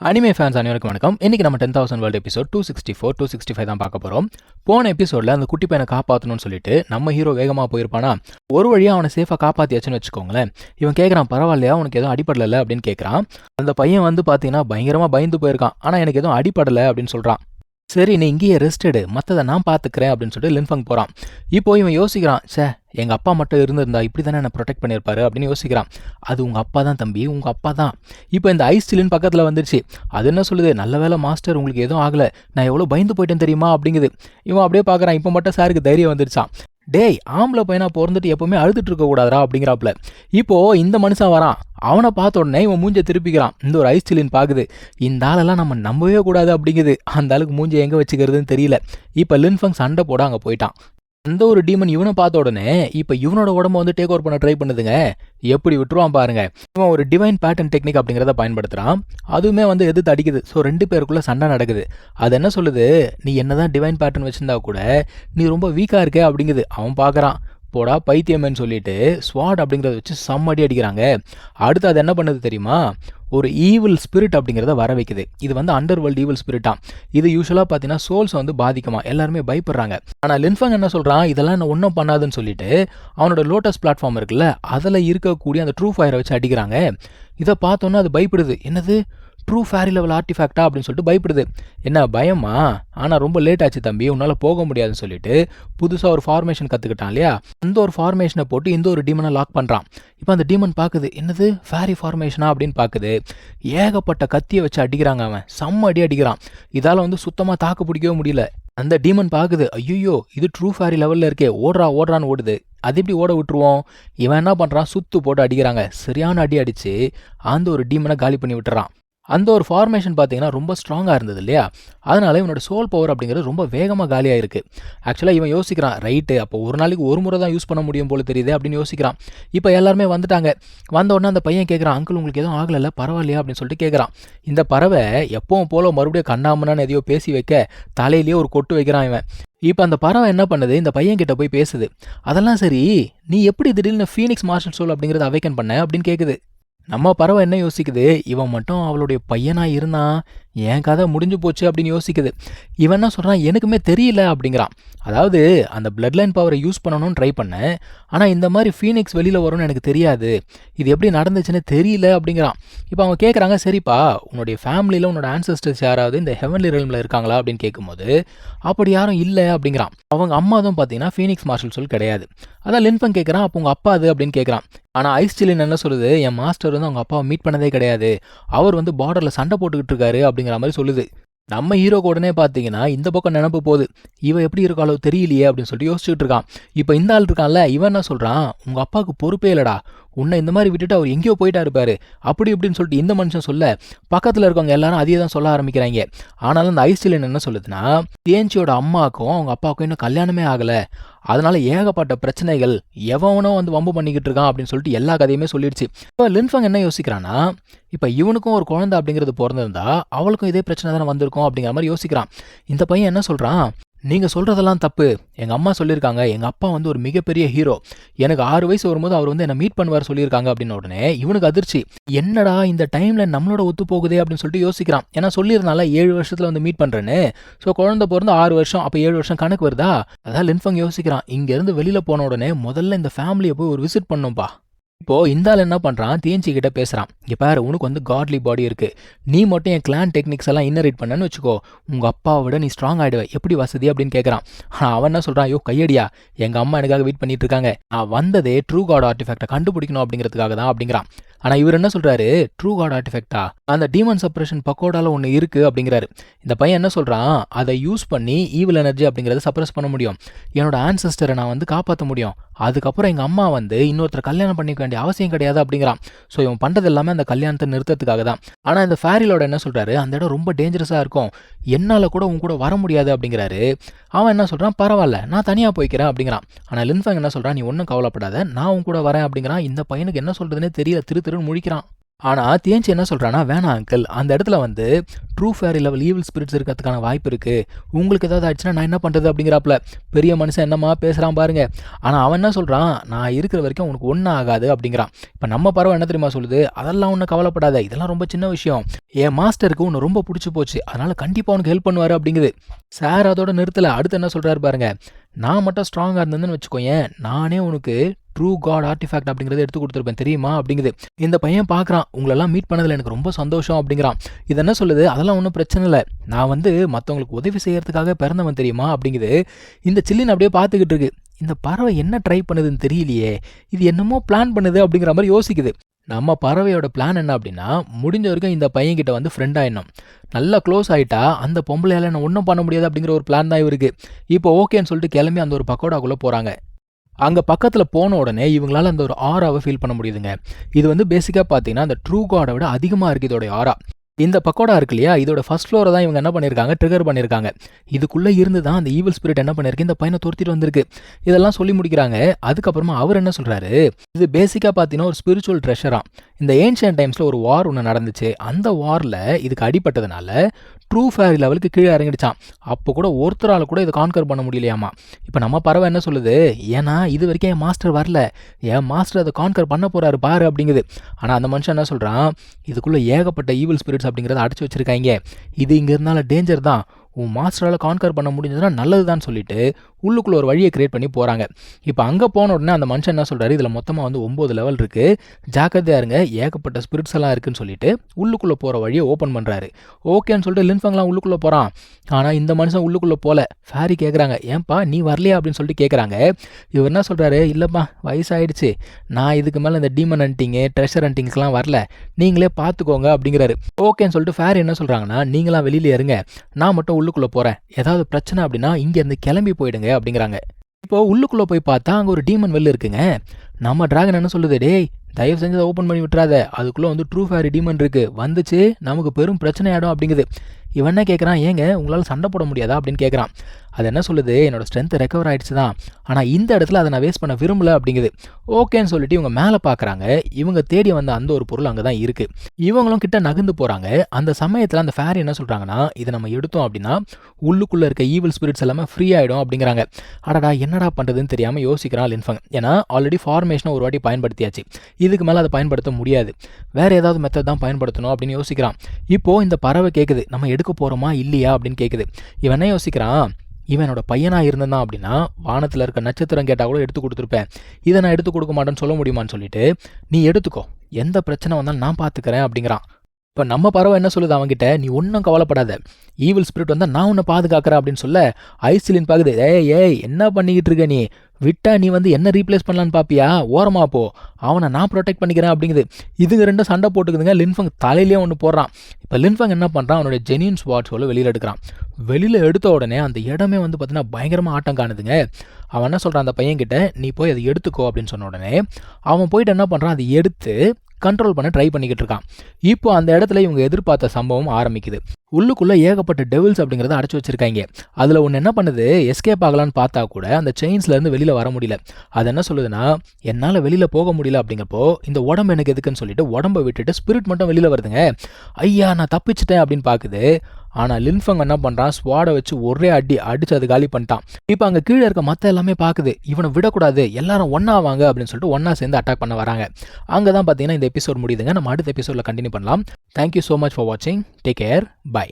Anime fans அனைவருக்கும் வணக்கம். இன்னைக்கு நம்ம ten thousand world episode two sixty four to sixty five தான் பார்க்க போகிறோம் போன எபிசோடில் அந்த குட்டி பையனை காப்பாற்றணும்னு சொல்லிட்டு நம்ம ஹீரோ வேகமாக போயிருப்பானா? ஒரு வழியாக அவனை சேஃபாக காப்பாற்றியாச்சுன்னு வச்சுக்கோங்களேன். இவன் கேட்குறான் பரவாயில்லையா உனக்கு எதுவும் அடிப்படலை அப்படின்னு கேட்குறான் அந்த பையன் வந்து பார்த்தீங்கன்னா பயங்கரமாக பயந்து போயிருக்கான். ஆனால் எனக்கு எதுவும் அடிப்படலை அப்படின்னு சொல்கிறான் சரி நீ இங்கேயே ரெஸ்ட் எடு. மற்றதை நான் பார்த்துக்கிறேன் அப்படின்னு சொல்லிட்டு லின்ஃபங் போகிறான் இப்போ இவன் யோசிக்கிறான் சே எங்கள் அப்பா மட்டும் இருந்திருந்தா இப்படி தானே என்ன ப்ரொடெக்ட் பண்ணியிருப்பாரு? அப்படின்னு யோசிக்கிறான். அது உங்கள் அப்பா தான் தம்பி உங்கள் அப்பா தான். இப்போ இந்த ஐஸ் சிலின் பக்கத்தில் வந்துருச்சு. அது என்ன சொல்லுது? நல்ல வேலை மாஸ்டர் உங்களுக்கு எதுவும் ஆகலை. நான் எவ்வளோ பயந்து போயிட்டேன் தெரியுமா? அப்படிங்குது. இவன் அப்படியே பார்க்குறான் இப்போ மட்டும் சாருக்கு தைரியம் வந்துருச்சான் டேய் ஆம்பளை பையனாக பிறந்துட்டு எப்பவுமே அழுதுட்டு இருக்க கூடாதா அப்படிங்கிறாப்புல இப்போ இந்த மனுஷன் வரான். அவனை பார்த்த உடனே இவன் மூஞ்சை திருப்பிக்கிறான். இந்த ஒரு ஐஸ் சிலின் பார்க்குது இந்த ஆளெல்லாம் நம்ம நம்பவே கூடாது அப்படிங்குது. அந்த ஆளுக்கு மூஞ்சை எங்கே வச்சுக்கிறதுன்னு தெரியல. இப்போ லின்ஃபங் சண்டை போட அங்கே போயிட்டான். அந்த ஒரு டீமன் இவனை பார்த்த உடனே இப்போ இவனோட உடம்ப வந்து டேக் ஓவர் பண்ண ட்ரை பண்ணுதுங்க. எப்படி விட்டுருவான் பாருங்க. இவன் ஒரு டிவைன் பேட்டர்ன் டெக்னிக் அப்படிங்கிறத பயன்படுத்துகிறான் அதுவுமே வந்து எதிர்த்து அடிக்குது. ஸோ ரெண்டு பேருக்குள்ளே சண்டை நடக்குது. அது என்ன சொல்லுது? நீ என்னதான் டிவைன் பேட்டர்ன் வச்சுருந்தா கூட நீ ரொம்ப வீக்காக இருக்க அப்படிங்குது. அவன் பார்க்குறான் போடா பைத்தியமேன்னு சொல்லிட்டு ஸ்வாட் அப்படிங்கிறத வச்சு செம்மடி அடிக்கிறாங்க. அடுத்து அது என்ன பண்ணுது தெரியுமா? ஒரு ஈவில் ஸ்பிரிட் அப்படிங்கிறத வர வைக்குது. இது வந்து அண்டர் வேர்ல்டு ஈவில் ஸ்பிரிட்டா இது யூஸ்வலாக பார்த்தீங்கன்னா சோல்ஸ் வந்து பாதிக்குமா? எல்லாருமே பயப்படுறாங்க. ஆனால் லின்ஃபங் என்ன சொல்கிறான் இதெல்லாம் என்ன ஒன்றும் பண்ணாதுன்னு சொல்லிட்டு அவனோட லோட்டஸ் பிளாட்ஃபார்ம் இருக்குல்ல அதில் இருக்கக்கூடிய அந்த ட்ரூ ஃபயரை வச்சு அடிக்கிறாங்க. இதை பார்த்தோன்னே அது பயப்படுது. என்னது? ட்ரூ ஃபேரி லெவல் ஆர்டிஃபேக்டா அப்படின்னு சொல்லிட்டு பயப்படுது. என்ன பயமா? ஆனால் ரொம்ப லேட் ஆச்சு தம்பி. உன்னால் போக முடியாதுன்னு சொல்லிட்டு புதுசாக ஒரு ஃபார்மேஷன் கற்றுக்கிட்டான் இல்லையா? அந்த ஒரு ஃபார்மேஷனை போட்டு இந்த ஒரு டீமனை லாக் பண்ணுறான் இப்போ அந்த டீமன் பார்க்குது என்னது? ஃபேரி ஃபார்மேஷனா அப்படின்னு பார்க்குது ஏகப்பட்ட கத்தியை வச்சு அடிக்கிறாங்க அவன். செம்ம அடி அடிக்கிறான். இதால் வந்து சுத்தமாக தாக்கு பிடிக்கவே முடியல. அந்த டீமன் பார்க்குது ஐயோ இது ட்ரூ ஃபேரி லெவலில் இருக்கே. ஓடுறா ஓடுறான்னு ஓடுது. அது எப்படி ஓட விட்டுருவோம்? இவன் என்ன பண்ணுறான் சுத்து போட்டு அடிக்கிறாங்க. சரியான அடி அடித்து அந்த ஒரு டீமனை காலி பண்ணி விட்டுறான். அந்த ஒரு ஃபார்மேஷன் பார்த்தீங்கன்னா ரொம்ப ஸ்ட்ராங்காக இருந்தது இல்லையா? அதனால இவனோட சோல் பவர் அப்படிங்கிறது ரொம்ப வேகமாக காலியாக இருக்குது ஆக்சுவலாக இவன் யோசிக்கிறான் ரைட்டு அப்போ ஒரு நாளைக்கு ஒரு முறை தான் யூஸ் பண்ண முடியும் போல தெரியுது அப்படின்னு யோசிக்கிறான். இப்போ எல்லாருமே வந்துட்டாங்க. வந்த உடனே அந்த பையன் கேட்குறான் அங்கிள் உங்களுக்கு எதுவும் ஆகலைல்ல? பரவாயில்லையா? அப்படின்னு சொல்லிட்டு கேட்குறான் இந்த பறவை எப்பவும் போல மறுபடியும் கண்ணாமனான்னு எதையோ பேசி வைக்க தலையிலேயே ஒரு கொட்டு வைக்கிறான் இவன். இப்போ அந்த பறவை என்ன பண்ணுது? இந்த பையன் கிட்ட போய் பேசுது. அதெல்லாம் சரி நீ எப்படி திடீர்னு ஃபீனிக்ஸ் மார்ஷல் சோல் அப்படிங்கிறத அவைக்கன் பண்ண? அப்படின்னு கேட்குது நம்ம பறவை என்ன யோசிக்குது? இவன் மட்டும் அவளுடைய பையனாக இருந்தான் என் கதை முடிஞ்சு போச்சு அப்படின்னு யோசிக்குது. இவன் என்ன சொல்கிறான் எனக்குமே தெரியல அப்படிங்கிறான். அதாவது அந்த பிளட் லைன் பவரை யூஸ் பண்ணணும்னு ட்ரை பண்ணேன். ஆனால் இந்த மாதிரி ஃபீனிக்ஸ் வெளியில் வரும்னு எனக்கு தெரியாது. இது எப்படி நடந்துச்சுன்னு தெரியல அப்படிங்கிறான். இப்போ அவங்க கேட்குறாங்க சரிப்பா உன்னுடைய ஃபேமிலியில் உன்னோட ஆன்சஸ்டர்ஸ் யாராவது இந்த ஹெவன்லி ரெல்மில் இருக்காங்களா? அப்படின்னு கேட்கும்போது அப்படி யாரும் இல்லை அப்படிங்கிறான். அவங்க அம்மா அதுவும் பார்த்தீங்கன்னா ஃபீனிக்ஸ் மார்ஷல் சொல் கிடையாது. அதான் லின்ஃபன் கேட்குறான் அப்போ உங்கள் அப்பா அது? அப்படின்னு கேட்குறான் ஆனால் ஐஸ் சிலின் என்ன சொல்லுது? என் மாஸ்டர் வந்து அவங்க அப்பாவை மீட் பண்ணதே கிடையாது. அவர் வந்து பார்டரில் சண்டை போட்டுக்கிட்டு இருக்காரு அப்படிங்கிற மாதிரி சொல்லுது. நம்ம ஹீரோக்கு உடனே பார்த்தீங்கன்னா இந்த பக்கம் நினப்பு போகுது. இவன் எப்படி இருக்காளோ தெரியலையே அப்படின்னு சொல்லிட்டு யோசிச்சுட்டு இருக்கான். இப்போ இந்த ஆள் இருக்கான்ல இவன் என்ன சொல்கிறான் உங்கள் அப்பாவுக்கு பொறுப்பே இல்லடா. உன்னை இந்த மாதிரி விட்டுட்டு அவர் எங்கேயோ போயிட்டா இருப்பாரு அப்படி இப்படின்னு சொல்லிட்டு இந்த மனுஷன் சொல்ல பக்கத்தில் இருக்கவங்க எல்லாரும் அதே தான் சொல்ல ஆரம்பிக்கிறாங்க. ஆனாலும் அந்த ஐஸ்டிலன் என்ன சொல்லுதுன்னா தேஞ்சியோட அம்மாவுக்கும் அவங்க அப்பாவுக்கும் இன்னும் கல்யாணமே ஆகலை. அதனால ஏகப்பட்ட பிரச்சனைகள் எவனோ வந்து வம்பு பண்ணிக்கிட்டு இருக்கான் அப்படின்னு சொல்லிட்டு எல்லா கதையுமே சொல்லிடுச்சு. இப்போ லின்ஃபங் என்ன யோசிக்கிறான்னா இப்போ இவனுக்கும் ஒரு குழந்தை அப்படிங்கிறது பிறந்திருந்தா அவளுக்கும் இதே பிரச்சனை தானே வந்திருக்கும் அப்படிங்கிற மாதிரி யோசிக்கிறான். இந்த பையன் என்ன சொல்கிறான் நீங்கள் சொல்கிறதெல்லாம் தப்பு. எங்கள் அம்மா சொல்லியிருக்காங்க எங்கள் அப்பா வந்து ஒரு மிகப்பெரிய ஹீரோ எனக்கு ஆறு வயசு வரும்போது அவர் வந்து என்னை மீட் பண்ணுவார் சொல்லியிருக்காங்க அப்படின்னு உடனே இவனுக்கு அதிர்ச்சி. என்னடா இந்த டைமில் நம்மளோட ஒத்து போகுதே அப்படின்னு சொல்லிட்டு யோசிக்கிறான். ஏன்னா சொல்லியிருந்தால ஏழு வருஷத்தில் வந்து மீட் பண்ணுறேன்னு ஸோ குழந்தை பிறந்து ஆறு வருஷம் அப்போ ஏழு வருஷம் கணக்கு வருதா? அதான் லின்ஃபங் யோசிக்கிறான். இங்கேருந்து வெளியில் போன உடனே முதல்ல இந்த ஃபேமிலியை போய் ஒரு விசிட் பண்ணும்பா. இப்போ இந்த ஆள் என்ன பண்ணுறான் தேஞ்சி கிட்ட பேசுகிறான் இங்கே பாரு உனக்கு வந்து காட்லி பாடி இருக்கு. நீ மட்டும் என் கிளான் டெக்னிக்ஸ் எல்லாம் இன்னரேட் பண்ணன்னு வச்சுக்கோ. உங்கள் அப்பாவை விட நீ ஸ்ட்ராங் ஆகிடுவே எப்படி வசதி அப்படின்னு கேட்குறான் ஆனால் அவன் என்ன சொல்கிறான் ஐயோ கையடியா. எங்கள் அம்மா எனக்காக வெயிட் பண்ணிட்டு இருக்காங்க. நான் வந்ததே ட்ரூ காட் ஆர்டிஃபேக்டை கண்டுபிடிக்கணும் அப்படிங்கிறதுக்காக தான் அப்படிங்கிறான். ஆனால் இவர் என்ன சொல்கிறாரு ட்ரூ காட் ஆர்டிஃபெக்டா அந்த டீமன் சப்ரேஷன் பக்கோடால ஒன்று இருக்குது அப்படிங்கிறாரு. இந்த பையன் என்ன சொல்கிறான் அதை யூஸ் பண்ணி ஈவில் எனர்ஜி அப்படிங்கிறத சப்ரஸ் பண்ண முடியும். என்னோட ஆன்சஸ்டரை நான் வந்து காப்பாற்ற முடியும். அதுக்கப்புறம் எங்கள் அம்மா வந்து இன்னொருத்தர் கல்யாணம் பண்ணிக்க வேண்டிய அவசியம் கிடையாது அப்படிங்கிறான். ஸோ இவன் பண்ணுறது எல்லாமே அந்த கல்யாணத்தை நிறுத்தத்துக்காக தான். ஆனால் இந்த ஃபேரிலோட என்ன சொல்கிறாரு அந்த இடம் ரொம்ப டேஞ்சரஸாக இருக்கும். என்னால் கூட உன் கூட வர முடியாது அப்படிங்கிறாரு. அவன் என்ன சொல்கிறான் பரவாயில்ல நான் தனியாக போய்க்கிறேன் அப்படிங்கிறான். ஆனால் லின்ஃபங் என்ன சொல்கிறான் நீ ஒன்றும் கவலைப்படாத. நான் உன் கூட வரேன் அப்படிங்கிறான். இந்த பையனுக்கு என்ன சொல்கிறதுனே தெரியல. திரு திருன்னு முழிக்கிறான். ஆனால் தேஞ்சி என்ன சொல்கிறான்னா வேணாம் அங்கிள் அந்த இடத்துல வந்து true fair level evil spirits இருக்கிறதுக்கான வாய்ப்பு இருக்குது உங்களுக்கு ஏதாவது ஆயிடுச்சுன்னா நான் என்ன பண்ணுறது அப்படிங்கிறாப்புல. பெரிய மனுஷன் என்னம்மா பேசுகிறான் பாருங்க. ஆனால் அவன் என்ன சொல்கிறான் நான் இருக்கிற வரைக்கும் உனக்கு ஒன்றும் ஆகாது அப்படிங்கிறான். இப்போ நம்ம பறவை என்ன தெரியுமா சொல்லுது? அதெல்லாம் ஒன்றும் கவலைப்படாத. இதெல்லாம் ரொம்ப சின்ன விஷயம். என் மாஸ்டருக்கு உன்னை ரொம்ப பிடிச்சி போச்சு. அதனால் கண்டிப்பாக உனக்கு ஹெல்ப் பண்ணுவார் அப்படிங்குது. சார் அதோட நிறுத்தலை. அடுத்து என்ன சொல்கிறாரு பாருங்க. நான் மட்டும் ஸ்ட்ராங்காக இருந்தேன்னு வச்சுக்கோயேன். நானே உனக்கு ட்ரூ காட் ஆர்டிஃபேக்ட் அப்படிங்கிறத எடுத்து கொடுத்துருப்பேன். தெரியுமா? அப்படிங்குது. இந்த பையன் பார்க்குறான் உங்களெல்லாம் மீட் பண்ணதில் எனக்கு ரொம்ப சந்தோஷம் அப்படிங்கிறான். இது என்ன சொல்லுது? அதெல்லாம் ஒன்றும் பிரச்சனை இல்லை. நான் வந்து மற்றவங்களுக்கு உதவி செய்யறதுக்காக பிறந்தவன் தெரியுமா? அப்படிங்குது. இந்த சில்லின் அப்படியே பார்த்துக்கிட்டு இருக்கு. இந்த பறவை என்ன ட்ரை பண்ணுதுன்னு தெரியலையே. இது என்னமோ பிளான் பண்ணுது அப்படிங்கிற மாதிரி யோசிக்குது. நம்ம பறவையோட பிளான் என்ன அப்படின்னா முடிஞ்ச வரைக்கும் இந்த பையன்கிட்ட வந்து ஃப்ரெண்ட் ஆயிடணும். நல்லா க்ளோஸ் ஆகிட்டா அந்த பொம்பளையால் என்ன ஒன்றும் பண்ண முடியாது அப்படிங்கிற ஒரு பிளான் தான் இவருக்கு. இப்போ ஓகேன்னு சொல்லிட்டு கிளம்பி அந்த ஒரு பக்கோடாக்குள்ளே போகிறாங்க அங்கே பக்கத்தில் போன உடனே இவங்களால அந்த ஒரு ஆராவை ஃபீல் பண்ண முடியுதுங்க. இது வந்து பேசிக்காக பார்த்தீங்கன்னா அந்த ட்ரூ காடை விட அதிகமாக இருக்குது இதோட ஆரா இந்த பக்கோடா இருக்கு இல்லையா இதோட ஃபர்ஸ்ட் ஃப்ளோரை தான் இவங்க என்ன பண்ணியிருக்காங்க ட்ரிகர் பண்ணியிருக்காங்க இதுக்குள்ளே இருந்து தான் அந்த ஈவில் ஸ்பிரிட் என்ன பண்ணியிருக்கு இந்த பையனை துரத்திட்டு வந்திருக்கு. இதெல்லாம் சொல்லி முடிக்கிறாங்க. அதுக்கப்புறமா அவர் என்ன சொல்கிறாரு இது பேசிக்காக பார்த்தீங்கன்னா ஒரு ஸ்பிரிச்சுவல் ட்ரெஷராக இந்த ஏன்ஷியன் டைம்ஸில் ஒரு வார் ஒன்று நடந்துச்சு. அந்த வாரில் இதுக்கு அடிப்பட்டதுனால ட்ரூ ஃபேரி லெவலுக்கு கீழே இறங்கிடுச்சான் அப்போ கூட ஒருத்தரால் கூட இதை கான்கர் பண்ண முடியலையாமா? இப்போ நம்ம பறவை என்ன சொல்லுது? ஏன்னா இது வரைக்கும் என் மாஸ்டர் வரல. என் மாஸ்டர் அதை கான்கர் பண்ண போகிறாரு பாரு அப்படிங்குது. ஆனால் அந்த மனுஷன் என்ன சொல்கிறான் இதுக்குள்ளே ஏகப்பட்ட ஈவில் ஸ்பிரிட்ஸ் அப்படிங்கிறத அடைச்சி வச்சுருக்காங்க. இது இங்கே இருந்தாலும் டேஞ்சர் தான். உன் மாஸ்டரால் கான்கர் பண்ண முடிஞ்சதுன்னா நல்லது தான் சொல்லிட்டு உள்ளுக்குள்ளே ஒரு வழியை கிரியேட் பண்ணி போகிறாங்க இப்போ அங்கே போன உடனே அந்த மனுஷன் என்ன சொல்கிறாரு இதில் மொத்தமாக வந்து ஒம்பது லெவல் இருக்குது ஜாக்கிரதையாக இருங்க. ஏகப்பட்ட ஸ்பிரிட்ஸ் எல்லாம் இருக்குன்னு சொல்லிட்டு உள்ளுக்குள்ளே போகிற வழியை ஓப்பன் பண்ணுறாரு ஓகேன்னு சொல்லிட்டு லின்ஃபங்லாம் உள்ளுக்குள்ளே போகிறான் ஆனால் இந்த மனுஷன் உள்ளுக்குள்ளே போகல ஃபேரி கேட்குறாங்க ஏன்பா நீ வரலையா அப்படின்னு சொல்லிட்டு கேட்குறாங்க இவர் என்ன சொல்கிறாரு இல்லைப்பா வயசாகிடுச்சு நான் இதுக்கு மேலே இந்த டீமன் ஹண்டிங்கு ட்ரெஷர் ஹண்டிங்ஸ்லாம் வரல. நீங்களே பார்த்துக்கோங்க அப்படிங்கிறாரு. ஓகேன்னு சொல்லிட்டு ஃபேர் என்ன சொல்கிறாங்கன்னா நீங்களாம் வெளியில இருங்க. நான் மட்டும் உள்ளுக்குள்ளே போகிறேன் ஏதாவது பிரச்சனை அப்படின்னா இங்கேருந்து கிளம்பி போயிடுங்க அப்படிங்கிறாங்க. இப்போ உள்ளுக்குள்ளே போய் பார்த்தா அங்கே ஒரு டீமன் வெல் இருக்குங்க. நம்ம டிராகன் என்ன சொல்லுது? டேய் தயவு செஞ்சு அதை ஓப்பன் பண்ணி விட்டுறாத. அதுக்குள்ளே வந்து ட்ரூ ஃபேரி ரிடீமன் இருக்குது வந்துச்சு நமக்கு பெரும் பிரச்சனை ஆகிடும் அப்படிங்குது. இவன் என்ன கேட்குறான் ஏங்க உங்களால் சண்டை போட முடியாதா அப்படின்னு கேட்குறான் அது என்ன சொல்லுது? என்னோட ஸ்ட்ரென்த் ரெக்கவர் ஆகிடுச்சு தான் ஆனால் இந்த இடத்துல அதை நான் வேஸ்ட் பண்ண விரும்பல அப்படிங்குது. ஓகேன்னு சொல்லிட்டு இவங்க மேலே பார்க்குறாங்க இவங்க தேடி வந்த அந்த ஒரு பொருள் அங்கே தான் இருக்குது இவங்களும் கிட்ட நகர்ந்து போகிறாங்க அந்த சமயத்தில் அந்த ஃபேர் என்ன சொல்கிறாங்கன்னா இதை நம்ம எடுத்தோம் அப்படின்னா உள்ளுக்குள்ளே இருக்க ஈவில் ஸ்பிரிட்ஸ் எல்லாமே ஃப்ரீ ஆகிடும் அப்படிங்கிறாங்க. அடடா என்னடா பண்ணுறதுன்னு தெரியாமல் யோசிக்கிறான் லின்ஃபங். ஏன்னா ஆல்ரெடி ஃபார்மேஷனை ஒரு வாட்டி பயன்படுத்தியாச்சு. இதுக்கு மேலே அதை பயன்படுத்த முடியாது. வேறு ஏதாவது மெத்தட் தான் பயன்படுத்தணும் அப்படின்னு யோசிக்கிறான். இப்போது இந்த பறவை கேட்குது நம்ம எடுக்க போகிறோமா இல்லையா அப்படின்னு கேட்குது இவன் என்ன யோசிக்கிறான்? இவனோட பையனாக இருந்ததான் அப்படின்னா வானத்தில் இருக்க நட்சத்திரம் கேட்டால் கூட எடுத்து கொடுத்துருப்பேன். இதை நான் எடுத்து கொடுக்க மாட்டேன்னு சொல்ல முடியுமான்னு சொல்லிட்டு நீ எடுத்துக்கோ. எந்த பிரச்சனை வந்தாலும் நான் பார்த்துக்கிறேன் அப்படிங்கிறான். இப்போ நம்ம பறவை என்ன சொல்லுது அவங்ககிட்ட நீ ஒன்றும் கவலைப்படாத. ஈவில் ஸ்பிரிட் வந்தால் நான் உன்னை பாதுகாக்கிறேன் அப்படின்னு சொல்ல ஐசிலின் பார்க்குது ஏய் ஏய் என்ன பண்ணிக்கிட்டு இருக்க நீ? விட்டா நீ வந்து என்ன ரீப்ளேஸ் பண்ணலான்னு பாப்பியா? ஓரமா போ. அவனை நான் ப்ரொடெக்ட் பண்ணிக்கிறேன் அப்படிங்குது. இதுங்க ரெண்டும் சண்டை போட்டுக்குதுங்க. லின்ஃபங் தலையிலேயே ஒன்று போடுறான். இப்போ லின்ஃபங் என்ன பண்ணுறான் அவனுடைய ஜெனியின் ஸ்பாட்ஸோட வெளியில் எடுக்கிறான். வெளியில் எடுத்த உடனே அந்த இடமே வந்து பார்த்தீங்கன்னா பயங்கரமாக ஆட்டம் காணுதுங்க. அவன் என்ன சொல்கிறான் அந்த பையன்கிட்ட? நீ போய் அதை எடுத்துக்கோ அப்படின்னு சொன்ன உடனே அவன் போயிட்டு என்ன பண்ணுறான் அதை எடுத்து கண்ட்ரோல் பண்ண ட்ரை பண்ணிக்கிட்டு இருக்கான். இப்போ அந்த இடத்துல இவங்க எதிர்பார்த்த சம்பவம் ஆரம்பிக்குது. உள்ளுக்குள்ளே ஏகப்பட்ட டெவில்ஸ் அப்படிங்கிறத அடைச்சி வச்சிருக்காங்க. அதில் ஒன்று என்ன பண்ணுது? எஸ்கேப் ஆகலான்னு பார்த்தா கூட அந்த செயின்ஸ்லேருந்து வெளியில் வர முடியல. அது என்ன சொல்லுதுன்னா என்னால் வெளியில் போக முடியல அப்படிங்கப்போ இந்த உடம்பு எனக்கு எதுக்குன்னு சொல்லிட்டு உடம்பை விட்டுட்டு ஸ்பிரிட் மட்டும் வெளியில் வருதுங்க. ஐயா நான் தப்பிச்சிட்டேன் அப்படின்னு பார்க்குது ஆனால் லின்ஃபங் என்ன பண்ணுறான் ஸ்வாடை வச்சு ஒரே அடி அடிச்சு அது காலி பண்ணிட்டான். இப்போ அங்கே கீழே இருக்க மற்ற எல்லாமே பார்க்குது இவனை விடக்கூடாது. எல்லாரும் ஒன்றா வாங்க அப்படின்னு சொல்லிட்டு ஒன்றா சேர்ந்து அட்டாக் பண்ண வராங்க. அங்கே தான் பார்த்தீங்கன்னா இந்த எபிசோட் முடியுதுங்க. நம்ம அடுத்த எபிசோடில் கண்டினியூ பண்ணலாம். Thank you so much for வாட்சிங் டேக் கேர் பை